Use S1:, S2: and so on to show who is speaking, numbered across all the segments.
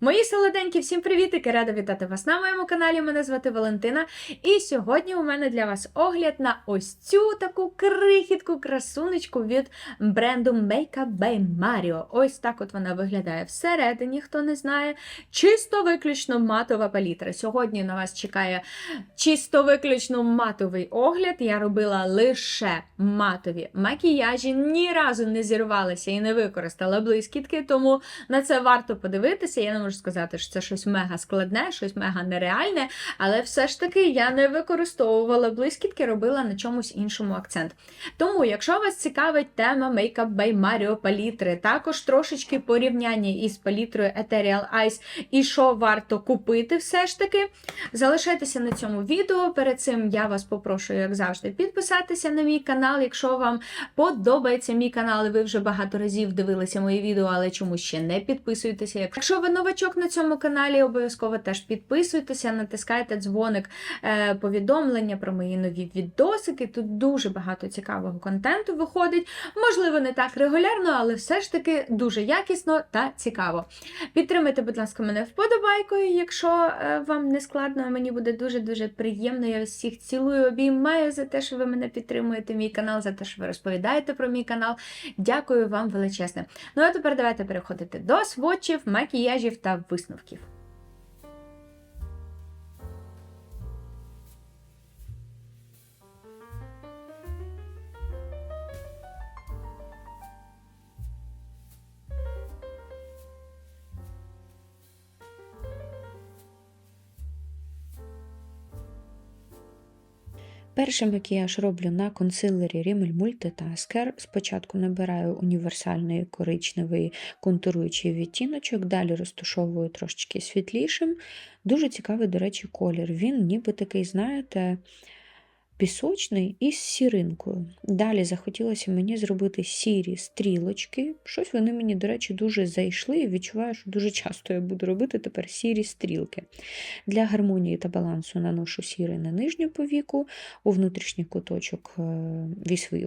S1: Мої солоденькі, всім привітики! Рада вітати вас на моєму каналі. Мене звати Валентина. І сьогодні у мене для вас огляд на ось цю таку крихітку красунечку від бренду Makeup by Mario. Ось так от вона виглядає всередині, хто не знає. Чисто виключно матова палітра. Сьогодні на вас чекає чисто виключно матовий огляд. Я робила лише матові макіяжі, ні разу не зірвалася і не використала блискітки, тому на це варто подивитися. Я можу сказати, що це щось мега складне, щось мега нереальне, але все ж таки я не використовувала блискітки, робила на чомусь іншому акцент. Тому, якщо вас цікавить тема Makeup by Mario палітри, також трошечки порівняння із палітрою Ethereal Eyes і що варто купити, все ж таки, залишайтеся на цьому відео. Перед цим я вас попрошу, як завжди, підписатися на мій канал, якщо вам подобається мій канал, і ви вже багато разів дивилися мої відео, але чомусь ще не підписуєтеся. Якщо ви новачок на цьому каналі, обов'язково теж підписуйтеся, натискайте дзвоник е, повідомлення про мої нові відосики. Тут дуже багато цікавого контенту виходить. Можливо, не так регулярно, але все ж таки дуже якісно та цікаво. Підтримайте, будь ласка, мене вподобайкою, якщо е, вам не складно, мені буде дуже-дуже приємно. Я всіх цілую, обіймаю за те, що ви мене підтримуєте, мій канал, за те, що ви розповідаєте про мій канал. Дякую вам величезне. Ну а тепер давайте переходити до сводчів, макіяжів та висновків.
S2: Перший макіяж роблю на консилері Rimmel Multitasker. Спочатку набираю універсальний коричневий контуруючий відтіночок, далі розташовую трошечки світлішим. Дуже цікавий, до речі, колір. Він ніби такий, знаєте, пісочний із сіринкою. Далі захотілося мені зробити сірі стрілочки. Щось вони мені, до речі, дуже зайшли і відчуваю, що дуже часто я буду робити тепер сірі стрілки. Для гармонії та балансу наношу сірий на нижню повіку, у внутрішній куточок е,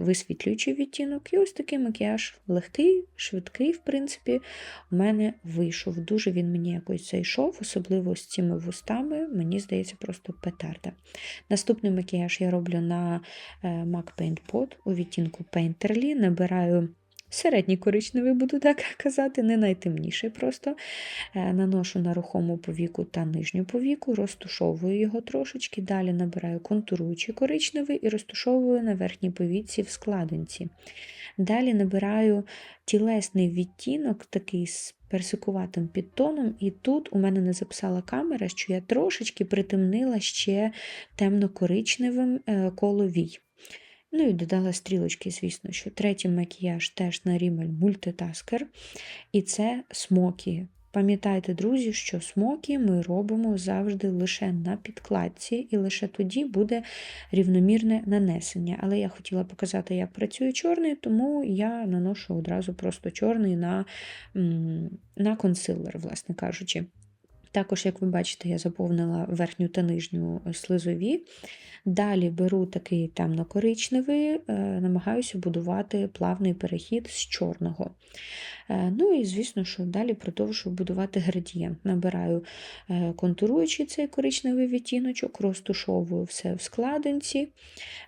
S2: висвітлюючий відтінок. І ось такий макіяж легкий, швидкий, в принципі, у мене вийшов. Дуже він мені якось зайшов, особливо з цими вустами, мені здається, просто петарда. Наступний макіяж я роблю на е, MAC Paint Pot у відтінку Painterly. Набираю середній коричневий, буду так казати, не найтемніший просто. Е, Наношу на рухому повіку та нижню повіку, розтушовую його трошечки. Далі набираю контуруючий коричневий і розтушовую на верхній повіці в складинці. Далі набираю тілесний відтінок, такий з персикуватим підтоном, і тут у мене не записала камера, що я трошечки притемнила ще темно-коричневим коловій. Ну і додала стрілочки, звісно, що третій макіяж теж на рімель мультитаскер, і це смокі. Пам'ятайте, друзі, що смокі ми робимо завжди лише на підкладці, і лише тоді буде рівномірне нанесення. Але я хотіла показати, як працює чорний, тому я наношу одразу просто чорний на, на консилер, власне кажучи. Також, як ви бачите, я заповнила верхню та нижню слизові. Далі беру такий темно-коричневий, е, намагаюся будувати плавний перехід з чорного. Е, Ну і, звісно, що далі продовжую будувати градієнт. Набираю е, контуруючий цей коричневий відтіночок, розтушовую все в складинці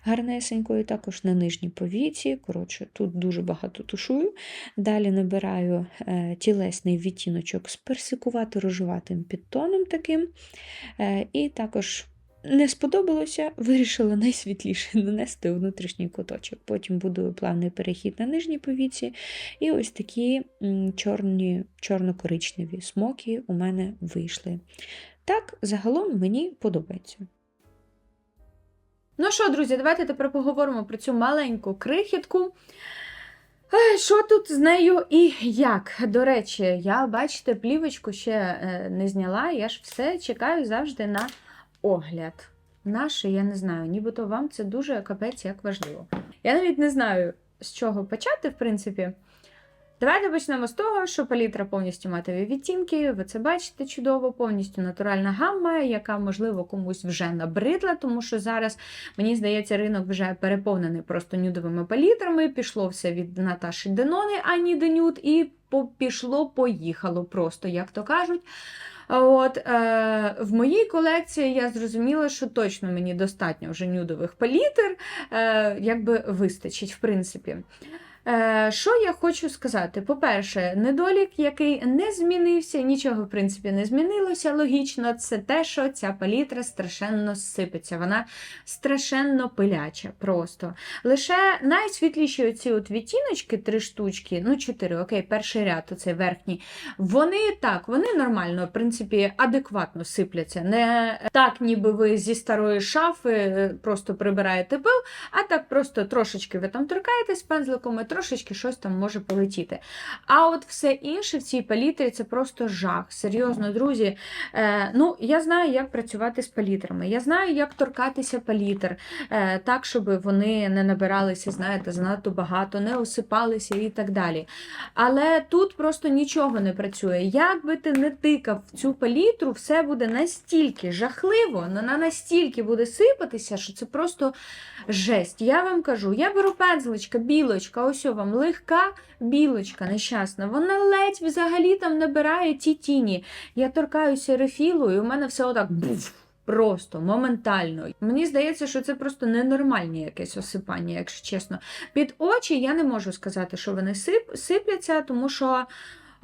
S2: гарнесенько, і також на нижній повіці. Коротше, тут дуже багато тушую. Далі набираю е, тілесний відтіночок з персикувато-рожеватим підтоном таким. Е, І також не сподобалося, вирішила найсвітліше нанести внутрішній куточок. Потім будую плавний перехід на нижній повіці. І ось такі чорні, чорно-коричневі смоки у мене вийшли. Так, загалом мені подобається.
S1: Ну що, друзі, давайте тепер поговоримо про цю маленьку крихітку. Е, Що тут з нею і як? До речі, я, бачите, плівочку ще е, не зняла, я ж все чекаю завжди на огляд. Наше, я не знаю, нібито вам це дуже капець як важливо. Я навіть не знаю, з чого почати, в принципі. Давайте почнемо з того, що палітра повністю матові відтінки. Ви це бачите чудово, повністю натуральна гамма, яка, можливо, комусь вже набридла, тому що зараз, мені здається, ринок вже переповнений просто нюдовими палітрами. Пішло все від Наташі Денони, Ані Денюд, і по- пішло, поїхало просто, як то кажуть. От е, в моїй колекції я зрозуміла, що точно мені достатньо вже нюдових палітр, е, якби вистачить, в принципі. Е, що я хочу сказати? По-перше, недолік, який не змінився, нічого в принципі не змінилося. Логічно, це те, що ця палітра страшенно сипеться. Вона страшенно пиляча просто. Лише найсвітліші оці от відтіночки, три штучки, ну чотири, окей, перший ряд, оцей верхній. Вони так, вони нормально, в принципі, адекватно сипляться. Не так, ніби ви зі старої шафи е, просто прибираєте пил, а так просто трошечки ви там торкаєтесь пензликом, трошечки щось там може полетіти. А от все інше в цій палітрі це просто жах. Серйозно, друзі. Е, ну, я знаю, як працювати з палітрами. Я знаю, як торкатися палітр, е, так, щоб вони не набиралися, знаєте, занадто багато, не осипалися і так далі. Але тут просто нічого не працює. Як би ти не тикав в цю палітру, все буде настільки жахливо, вона настільки буде сипатися, що це просто жесть. Я вам кажу, я беру пензличка, білочка, ось вам легка білочка нещасна. Вона ледь взагалі там набирає ті тіні. Я торкаюся рефілу, і у мене все отак. буф, Просто моментально. Мені здається, що це просто ненормальне якесь осипання, якщо чесно. Під очі я не можу сказати, що вони сип, сипляться, тому що.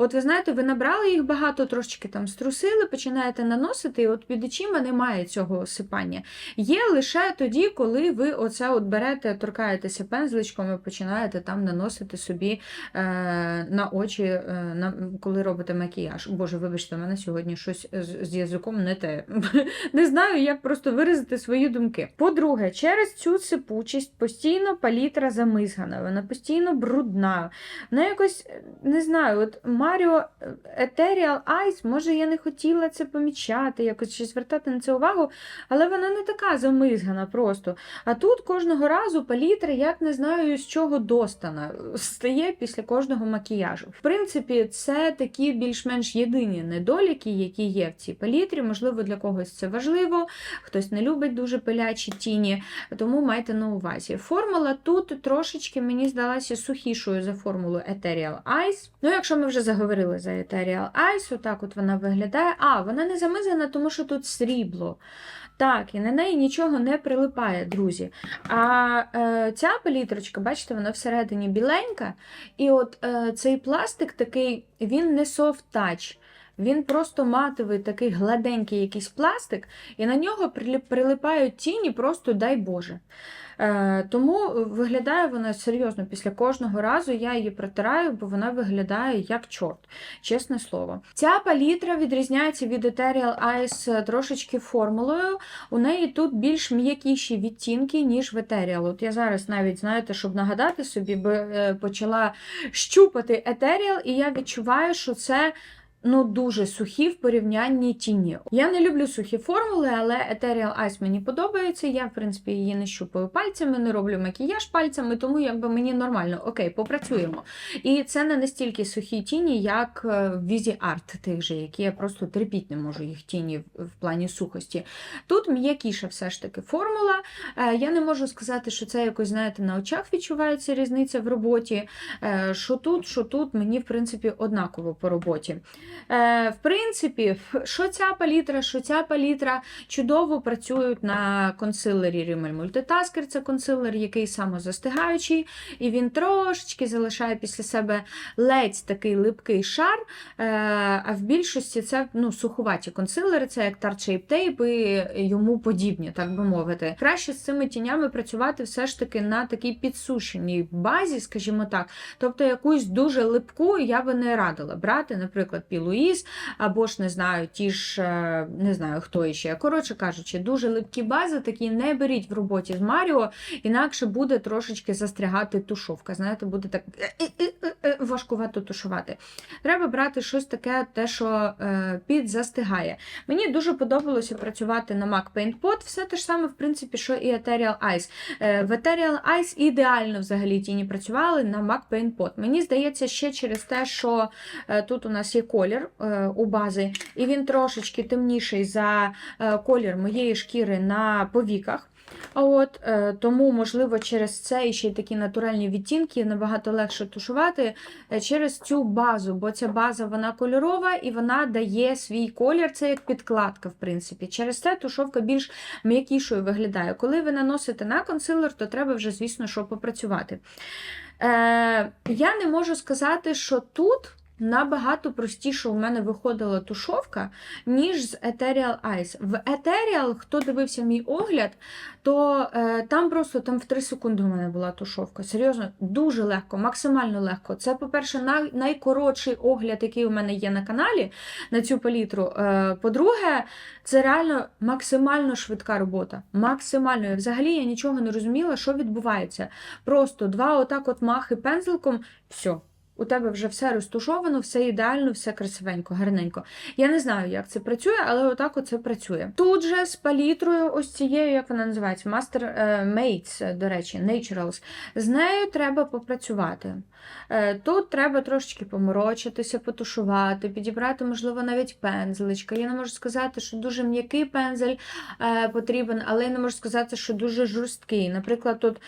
S1: От ви знаєте, ви набрали їх багато, трошечки там струсили, починаєте наносити, і от під очима немає цього осипання. Є лише тоді, коли ви оце от берете, торкаєтеся пензличком і починаєте там наносити собі е, на очі, е, на, коли робите макіяж. Боже, вибачте, у мене сьогодні щось з, з язиком не те. Не знаю, як просто виразити свої думки. По-друге, через цю сипучість постійно палітра замизгана, вона постійно брудна. Вона якось, не знаю, от Mario Ethereal Ice, може, я не хотіла це помічати, якось чи звертати на це увагу, але вона не така замизгана просто. А тут кожного разу палітра, як не знаю, з чого достана, стає після кожного макіяжу. В принципі, це такі більш-менш єдині недоліки, які є в цій палітрі. Можливо, для когось це важливо, хтось не любить дуже пилячі тіні, тому майте на увазі. Формула тут трошечки мені здалася сухішою за формулу Ethereal Ice. Ну, якщо ми вже заговорили за Ethereal Ice, отак от вона виглядає. А, вона не замизана, тому що тут срібло. Так, і на неї нічого не прилипає, друзі. А е, ця палітрочка, бачите, вона всередині біленька. І от е, цей пластик такий, він не touch. Він просто матовий, такий гладенький якийсь пластик, і на нього прилипають тіні, просто дай Боже. Е, тому виглядає вона серйозно після кожного разу. Я її протираю, бо вона виглядає як чорт, чесне слово. Ця палітра відрізняється від Ethereal Ice трошечки формулою. У неї тут більш м'якіші відтінки, ніж в Ethereal. От я зараз навіть, знаєте, щоб нагадати собі, е, почала щупати Ethereal, і я відчуваю, що це. Ну, дуже сухі в порівнянні тіні. Я не люблю сухі формули, але Ethereal Ice мені подобається. Я, в принципі, її не щупаю пальцями, не роблю макіяж пальцями, тому якби мені нормально, окей, попрацюємо. І це не настільки сухі тіні, як е, в Візі Арт тих же, які я просто терпіть не можу їх тіні в- в плані сухості. Тут м'якіша все ж таки формула. Е, Я не можу сказати, що це якось, знаєте, на очах відчувається різниця в роботі. Е, Що тут, що тут, мені, в принципі, однаково по роботі. Е, В принципі, що ця палітра, що ця палітра чудово працюють на консилері Rimmel Multitasker. Це консилер, який самозастигаючий, і він трошечки залишає після себе ледь такий липкий шар. Е, А в більшості це ну, сухуваті консилери, це як Shape Tape і йому подібні, так би мовити. Краще з цими тінями працювати все ж таки на такій підсушеній базі, скажімо так. Тобто якусь дуже липку я би не радила брати, наприклад, піл Луїс, або ж не знаю, ті ж е, не знаю хто іще. Коротше кажучи, дуже липкі бази такі не беріть в роботі з Маріо, інакше буде трошечки застрягати тушовка. Знаєте, буде так важкувато тушувати. Треба брати щось таке, те, що е, підзастигає. Мені дуже подобалося працювати на Mac Paint Pot, все те ж саме, в принципі, що і Ethereal Ice. Е, В Ethereal Ice ідеально взагалі тіні працювали на Mac Paint Pot. Мені здається, ще через те, що е, тут у нас є колір е, у бази, і він трошечки темніший за е, колір моєї шкіри на повіках. От, е, тому, можливо, через це і ще й такі натуральні відтінки набагато легше тушувати через цю базу, бо ця база вона кольорова і вона дає свій колір, це як підкладка, в принципі. Через це тушовка більш м'якішою виглядає. Коли ви наносите на консилер, то треба вже, звісно, що попрацювати. Е, я не можу сказати, що тут. Набагато простіше у мене виходила тушовка, ніж з Ethereal Ice. В Ethereal, хто дивився мій огляд, то е, там просто там в 3 секунди у мене була тушовка. Серйозно, дуже легко, максимально легко. Це, по-перше, най- найкоротший огляд, який у мене є на каналі на цю палітру. Е, по-друге, це реально максимально швидка робота. Максимально. Взагалі я нічого не розуміла, що відбувається. Просто два отак от махи пензликом, все. У тебе вже все розтушовано, все ідеально, все красивенько, гарненько. Я не знаю, як це працює, але отак оце працює. Тут же з палітрою, ось цією, як вона називається, Master е, Mates, до речі, Naturals. З нею треба попрацювати. Е, Тут треба трошечки поморочитися, потушувати, підібрати, можливо, навіть пензличка. Я не можу сказати, що дуже м'який пензель е, потрібен, але я не можу сказати, що дуже жорсткий. Наприклад, тут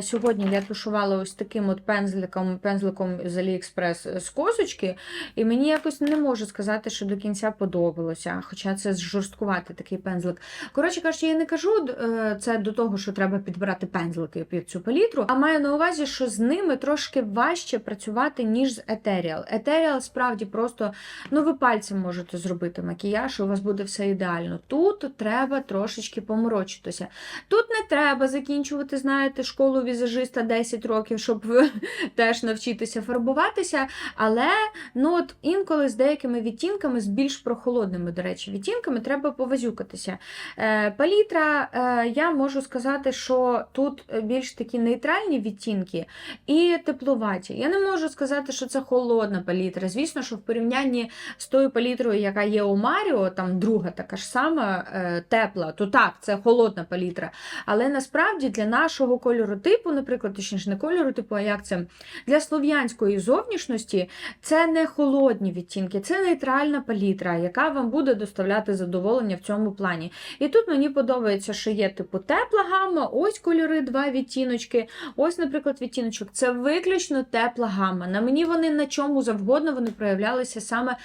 S1: сьогодні я тушувала ось таким от пензликом, пензликом з AliExpress з косочки, і мені якось не можу сказати, що до кінця подобалося, хоча це жорсткуватий такий пензлик. Коротше кажучи, я не кажу е, це до того, що треба підбирати пензлики під цю палітру, а маю на увазі, що з ними трошки важче працювати, ніж з Ethereal. Ethereal справді просто, ну ви пальцем можете зробити макіяж, і у вас буде все ідеально. Тут треба трошечки поморочитися. Тут не треба закінчувати, знаєте, школу візажиста 10 років, щоб теж навчитися фарбуватися. Але ну от інколи з деякими відтінками, з більш прохолодними, до речі, відтінками, треба повазюкатися. Е, палітра, е, я можу сказати, що тут більш такі нейтральні відтінки і тепловаті. Я не можу сказати, що це холодна палітра. Звісно, що в порівнянні з тою палітрою, яка є у Маріо, там друга така ж сама е, тепла, то так, це холодна палітра. Але насправді для нашого кольору типу, наприклад, точніше не кольору типу, а як це для слов'янської зовнішності, це не холодні відтінки, це нейтральна палітра, яка вам буде доставляти задоволення в цьому плані. І тут мені подобається, що є типу тепла гамма, ось кольори, два відтіночки. Ось, наприклад, відтіночок. Це виключно тепла гамма. На мені вони на чому завгодно вони проявлялися саме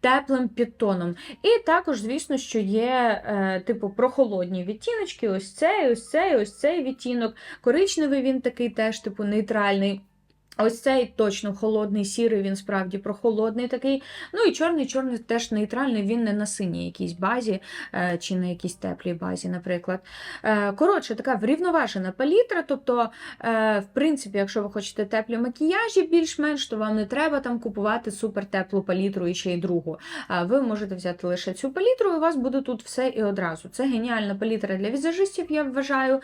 S1: теплим підтоном. І також, звісно, що є е, типу прохолодні відтіночки. Ось цей, ось цей, ось цей відтінок. Коричневий він такий теж, типу, нейтральний. Ось цей точно холодний, сірий, він справді прохолодний такий. Ну і чорний, чорний теж нейтральний, він не на синій якійсь базі е, чи на якійсь теплій базі, наприклад. Е, Коротше, така врівноважена палітра. Тобто, е, в принципі, якщо ви хочете теплі макіяжі більш-менш, то вам не треба там купувати супертеплу палітру і ще й другу. Ви можете взяти лише цю палітру, і у вас буде тут все і одразу. Це геніальна палітра для візажистів, я вважаю.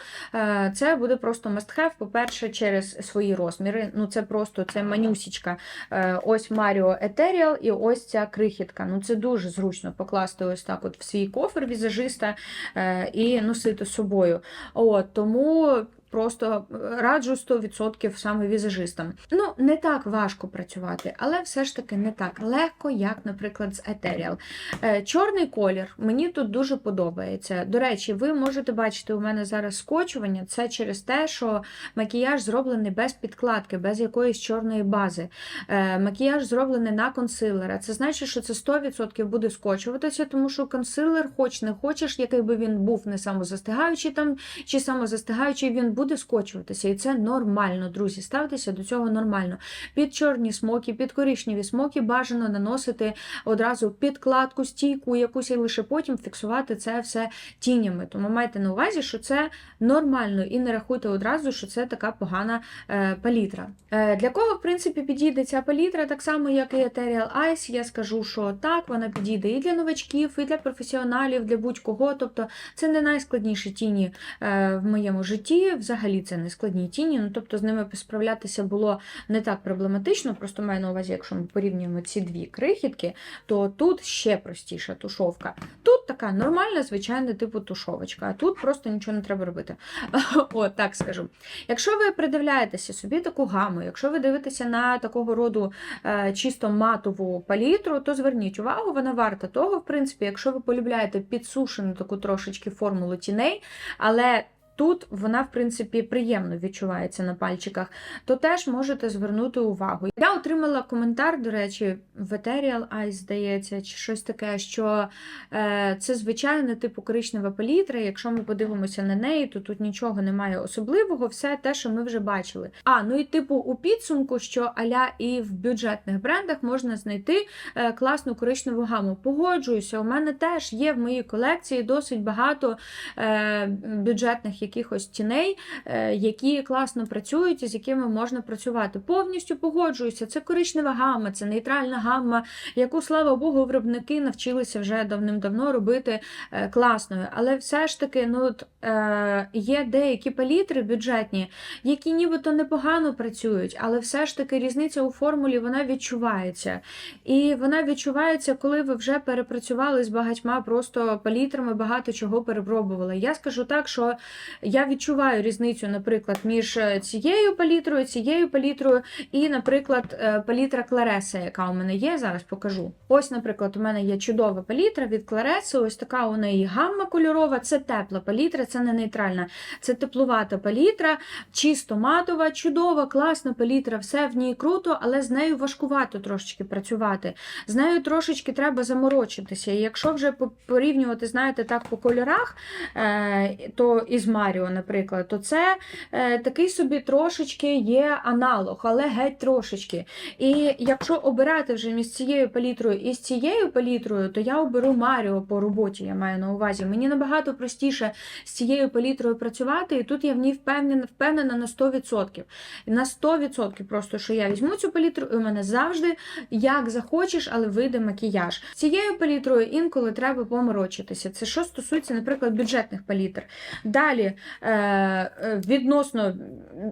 S1: Це буде просто must-have, по-перше, через свої розміри. Ну, це просто це манюсічка. Е, Ось Mario Ethereal і ось ця крихітка. Ну, це дуже зручно покласти ось так от в свій кофер візажиста е, і носити з собою. От, тому. Просто раджу 100% саме візажистам. Ну, не так важко працювати, але все ж таки не так легко, як, наприклад, з Ethereal. Е, Чорний колір мені тут дуже подобається. До речі, ви можете бачити, у мене зараз скочування. Це через те, що макіяж зроблений без підкладки, без якоїсь чорної бази. Е, Макіяж зроблений на консилера. Це значить, що це 100% буде скочуватися, тому що консилер, хоч не хочеш, який би він був не самозастигаючий там, чи самозастигаючий він буде скочуватися, і це нормально, друзі. Ставтеся до цього нормально. Під чорні смоки, під коричневі смоки бажано наносити одразу підкладку, стійку якусь і лише потім фіксувати це все тінями. Тому майте на увазі, що це нормально, і не рахуйте одразу, що це така погана е, палітра. Е, для кого, в принципі, підійде ця палітра, так само, як і Ethereal Ice, я скажу, що так, вона підійде і для новачків, і для професіоналів, для будь-кого. Тобто це не найскладніші тіні е, в моєму житті. Взагалі це не складні тіні. Ну тобто з ними справлятися було не так проблематично. Просто маю на увазі, якщо ми порівнюємо ці дві крихітки, то тут ще простіша тушовка. Тут така нормальна, звичайна типу тушовочка, а тут просто нічого не треба робити. От так скажу. Якщо ви придивляєтеся собі таку гаму, якщо ви дивитеся на такого роду е, чисто матову палітру, то зверніть увагу, вона варта того, в принципі, якщо ви полюбляєте підсушену таку трошечки формулу тіней, але тут вона, в принципі, приємно відчувається на пальчиках, то теж можете звернути увагу. Отримала коментар, до речі, в Ethereal Eyes, здається, чи щось таке, що е, це звичайна типу коричнева палітра. Якщо ми подивимося на неї, то тут нічого немає особливого, все те, що ми вже бачили. А, ну і типу у підсумку, що аля і в бюджетних брендах можна знайти е, класну коричневу гаму. Погоджуюся, у мене теж є в моїй колекції досить багато е, бюджетних якихось тіней, е, які класно працюють і з якими можна працювати. Повністю погоджуюся. Це коричнева гамма, це нейтральна гамма, яку, слава Богу, виробники навчилися вже давним-давно робити е, класною. Але все ж таки, ну от, е, є деякі палітри бюджетні, які нібито непогано працюють, але все ж таки різниця у формулі вона відчувається. І вона відчувається, коли ви вже перепрацювали з багатьма просто палітрами, багато чого перепробували. Я скажу так, що я відчуваю різницю, наприклад, між е, цією палітрою, цією палітрою і, наприклад, палітра Клареса, яка у мене є, зараз покажу. Ось, наприклад, у мене є чудова палітра від Клареси, ось така у неї гамма кольорова, це тепла палітра, це не нейтральна, це теплувата палітра, чисто матова, чудова, класна палітра, все в ній круто, але з нею важкувато трошечки працювати. З нею трошечки треба заморочитися. І якщо вже порівнювати, знаєте, так по кольорах, е, то із Маріо, наприклад, то це е, такий собі трошечки є аналог, але геть трошечки. І якщо обирати вже між цією палітрою і з цією палітрою, то я оберу Маріо по роботі, я маю на увазі. Мені набагато простіше з цією палітрою працювати, і тут я в ній впевнена, впевнена на 100%. На 100% просто, що я візьму цю палітру, і у мене завжди як захочеш, але вийде макіяж. З цією палітрою інколи треба поморочитися. Це що стосується, наприклад, бюджетних палітр. Далі е, е, відносно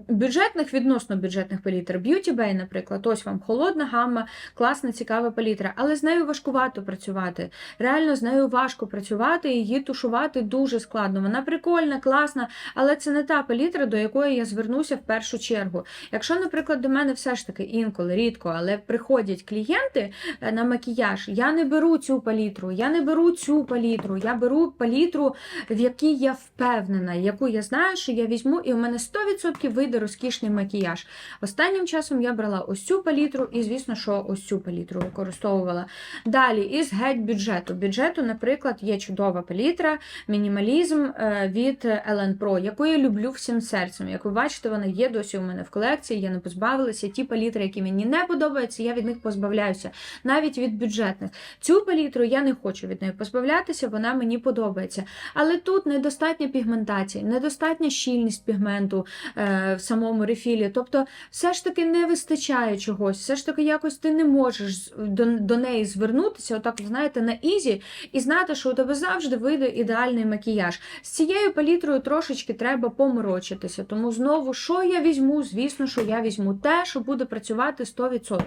S1: бюджетних, відносно бюджетних палітр. Beauty Bay, наприклад, ось вам холодна гамма, класна, цікава палітра, але з нею важкувато працювати. Реально з нею важко працювати, її тушувати дуже складно. Вона прикольна, класна, але це не та палітра, до якої я звернуся в першу чергу. Якщо, наприклад, до мене все ж таки інколи, рідко, але приходять клієнти е, на макіяж, я не беру цю палітру, я не беру цю палітру, я беру палітру, в якій я впевнена, яку я знаю, що я візьму, і у мене 100% вийде розкішний макіяж. Останнім часом я брала ось цю палітру, і, звісно, що ось цю палітру використовувала. Далі, із геть бюджету. Бюджету, наприклад, є чудова палітра, мінімалізм е, від Ellen Pro, яку я люблю всім серцем. Як ви бачите, вона є досі у мене в колекції, я не позбавилася. Ті палітри, які мені не подобаються, я від них позбавляюся, навіть від бюджетних. Цю палітру я не хочу від неї позбавлятися, вона мені подобається. Але тут недостатня пігментація, недостатня щільність пігменту е, в самому рефілі. Тобто, все ж таки не вистачає чогось, все ж таки якось ти не можеш до, до неї звернутися, отак, знаєте, на ізі, і знати, що у тебе завжди вийде ідеальний макіяж. З цією палітрою трошечки треба поморочитися. Тому знову, що я візьму? Звісно, що я візьму те, що буде працювати 100%.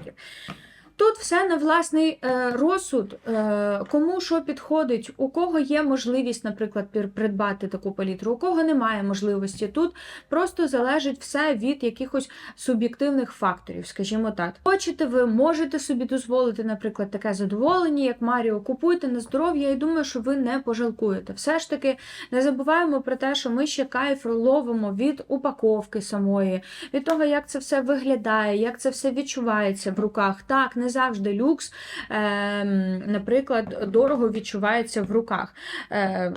S1: Тут все на власний е, розсуд, е, кому що підходить, у кого є можливість, наприклад, придбати таку палітру, у кого немає можливості. Тут просто залежить все від якихось суб'єктивних факторів, скажімо так. Хочете ви можете собі дозволити, наприклад, таке задоволення, як Маріо, купуйте на здоров'я, і думаю, що ви не пожалкуєте. Все ж таки не забуваємо про те, що ми ще кайф ловимо від упаковки самої, від того, як це все виглядає, як це все відчувається в руках. Так, не завжди люкс, ем, наприклад, дорого відчувається в руках. Е,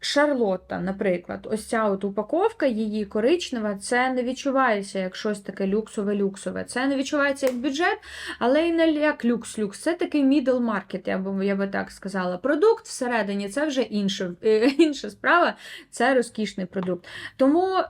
S1: Шарлотта, наприклад, ось ця от упаковка, її коричнева, це не відчувається як щось таке люксове-люксове. Це не відчувається як бюджет, але й не як люкс-люкс. Це такий middle market, я би, я би так сказала. Продукт всередині це вже інше, е, інша справа, це розкішний продукт. Тому.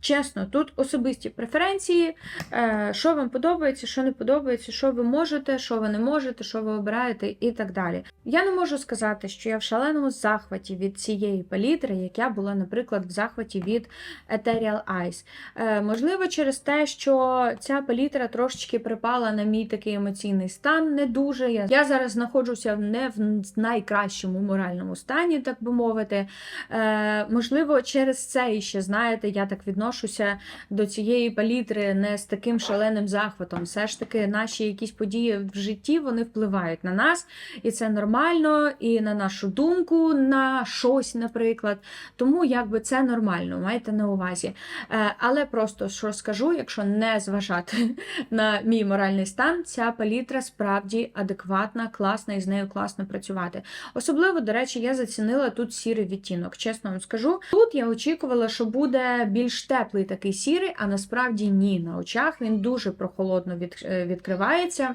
S1: Чесно, тут особисті преференції, е, що вам подобається, що не подобається, що ви можете, що ви не можете, що ви обираєте і так далі. Я не можу сказати, що я в шаленому захваті від цієї палітри, як я була, наприклад, в захваті від Ethereal Eyes. Е, Можливо, через те, що ця палітра трошечки припала на мій такий емоційний стан, не дуже. Я, зараз знаходжуся не в найкращому моральному стані, так би мовити. Е, Можливо, через це і ще, знаєте, я так відношуся до цієї палітри не з таким шаленим захватом. Все ж таки, наші якісь події в житті вони впливають на нас, і це нормально, і на нашу думку, на щось, наприклад. Тому якби це нормально, майте на увазі. Е, Але просто що скажу, якщо не зважати на мій моральний стан, ця палітра справді адекватна, класна і з нею класно працювати. Особливо, до речі, я зацінила тут сірий відтінок. Чесно вам скажу. Тут я очікувала, що буде більш теплий такий сірий, а насправді ні. На очах він дуже прохолодно е, відкривається.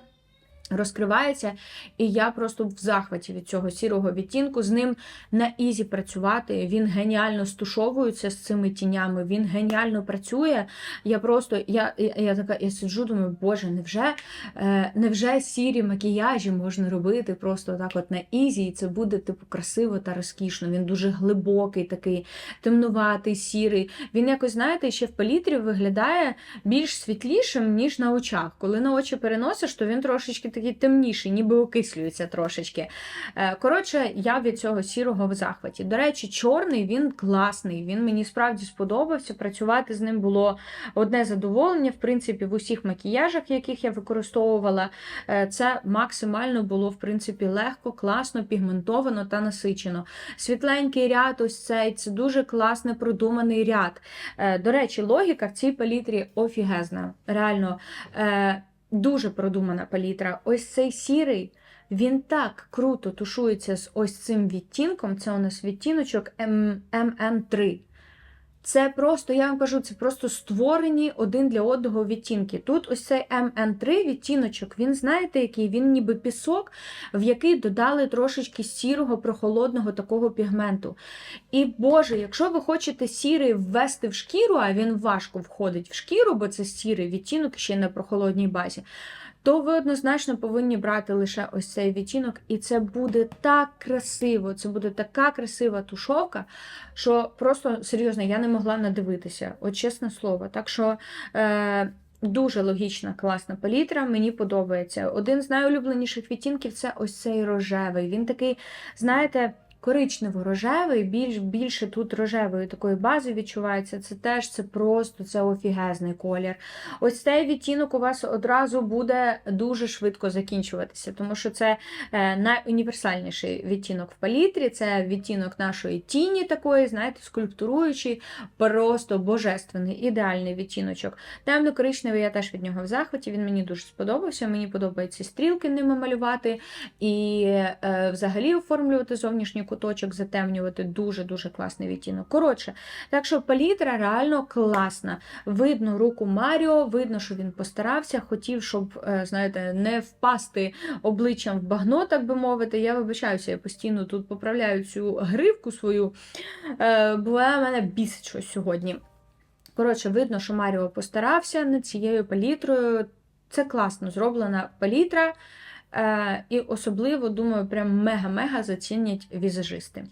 S1: Розкривається, і я просто в захваті від цього сірого відтінку. З ним на ізі працювати. Він геніально стушовується з цими тінями, він геніально працює. Я просто я, я, я така я сиджу, думаю, боже, невже, е, невже сірі макіяжі можна робити просто так от на ізі, і це буде типу красиво та розкішно. Він дуже глибокий, такий темнуватий, сірий. Він якось, знаєте, ще в палітрі виглядає більш світлішим, ніж на очах. Коли на очі переносиш, то він трошечки такий темніший, ніби окислюється трошечки. Е, Коротше, я від цього сірого в захваті. До речі, чорний він класний. Він мені справді сподобався. Працювати з ним було одне задоволення. В принципі, в усіх макіяжах, яких я використовувала, е, це максимально було в принципі легко, класно, пігментовано та насичено. Світленький ряд, ось цей це дуже класний продуманий ряд. Е, До речі, логіка в цій палітрі офігезна. Реально. Дуже продумана палітра. Ось цей сірий, він так круто тушується з ось цим відтінком. Це у нас відтіночок М- MN3. Це просто, я вам кажу, це просто створені один для одного відтінки. Тут ось цей MN3 відтіночок, він, знаєте, який? Він ніби пісок, в який додали трошечки сірого, прохолодного такого пігменту. І Боже, якщо ви хочете сірий ввести в шкіру, а він важко входить в шкіру, бо це сірий відтінок ще на прохолодній базі, то ви однозначно повинні брати лише ось цей відтінок, і це буде так красиво, це буде така красива тушовка, що просто серйозно я не могла надивитися, от чесне слово. Так що. Е- Дуже логічна, класна палітра, мені подобається. Один з найулюбленіших відтінків це ось цей рожевий. Він такий, знаєте, коричнево-рожевий, більш, більше тут рожевої такої бази відчувається. Це теж це просто це офігезний колір. Ось цей відтінок у вас одразу буде дуже швидко закінчуватися, тому що це е, найуніверсальніший відтінок в палітрі, це відтінок нашої тіні такої, знаєте, скульптуруючий, просто божественний, ідеальний відтіночок. Темно-коричневий я теж від нього в захваті, він мені дуже сподобався. Мені подобається стрілки ними малювати і е, взагалі оформлювати зовнішній куточок, затемнювати дуже-дуже класний відтінок. Коротше, так що палітра реально класна. Видно руку Маріо, видно, що він постарався, хотів, щоб, е, знаєте, не впасти обличчям в багно, так би мовити. Я вибачаюся, я постійно тут поправляю цю гривку свою, е, вона мене бісить щось сьогодні. Коротше, видно, що Маріо постарався над цією палітрою. Це класно зроблена палітра. Е, і особливо, думаю, прям мега-мега зацінять візажисти.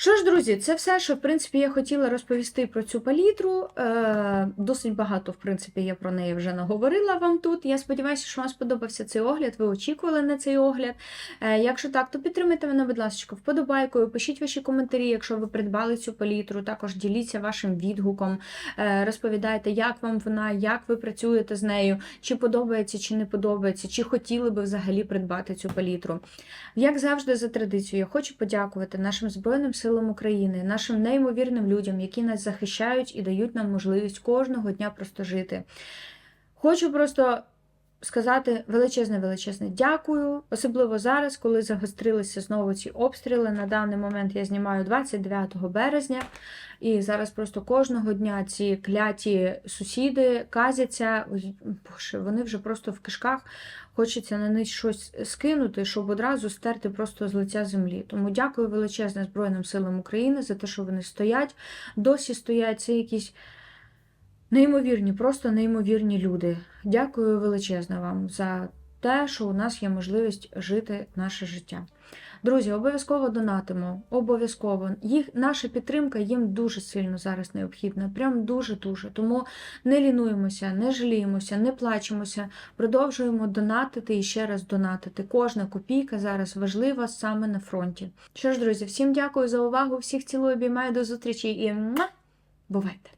S1: Що ж, друзі, це все, що в принципі я хотіла розповісти про цю палітру. Е, досить багато, в принципі, я про неї вже наговорила вам тут. Я сподіваюся, що вам сподобався цей огляд. Ви очікували на цей огляд. Е, якщо так, то підтримайте мене, будь ласка, вподобайкою, пишіть ваші коментарі, якщо ви придбали цю палітру. Також діліться вашим відгуком, е, розповідайте, як вам вона, як ви працюєте з нею, чи подобається, чи не подобається, чи хотіли би взагалі придбати цю палітру. Як завжди, за традицією, я хочу подякувати нашим Збройним силам України, нашим неймовірним людям, які нас захищають і дають нам можливість кожного дня просто жити. Хочу просто сказати величезне величезне дякую, особливо зараз, коли загострилися знову ці обстріли. На даний момент я знімаю 29 березня, і зараз просто кожного дня ці кляті сусіди казяться. Боже, вони вже просто в кишках. Хочеться на них щось скинути, щоб одразу стерти просто з лиця землі. Тому дякую величезне Збройним силам України за те, що вони стоять, досі стоять. Це якісь неймовірні, просто неймовірні люди. Дякую величезне вам за те, що у нас є можливість жити наше життя. Друзі, обов'язково донатимо, обов'язково. Їх наша підтримка їм дуже сильно зараз необхідна. Прям дуже-дуже. Тому не лінуємося, не жаліємося, не плачемося. Продовжуємо донатити і ще раз донатити. Кожна копійка зараз важлива саме на фронті. Що ж, друзі, всім дякую за увагу. Всіх цілую, обіймаю до зустрічі і бувайте!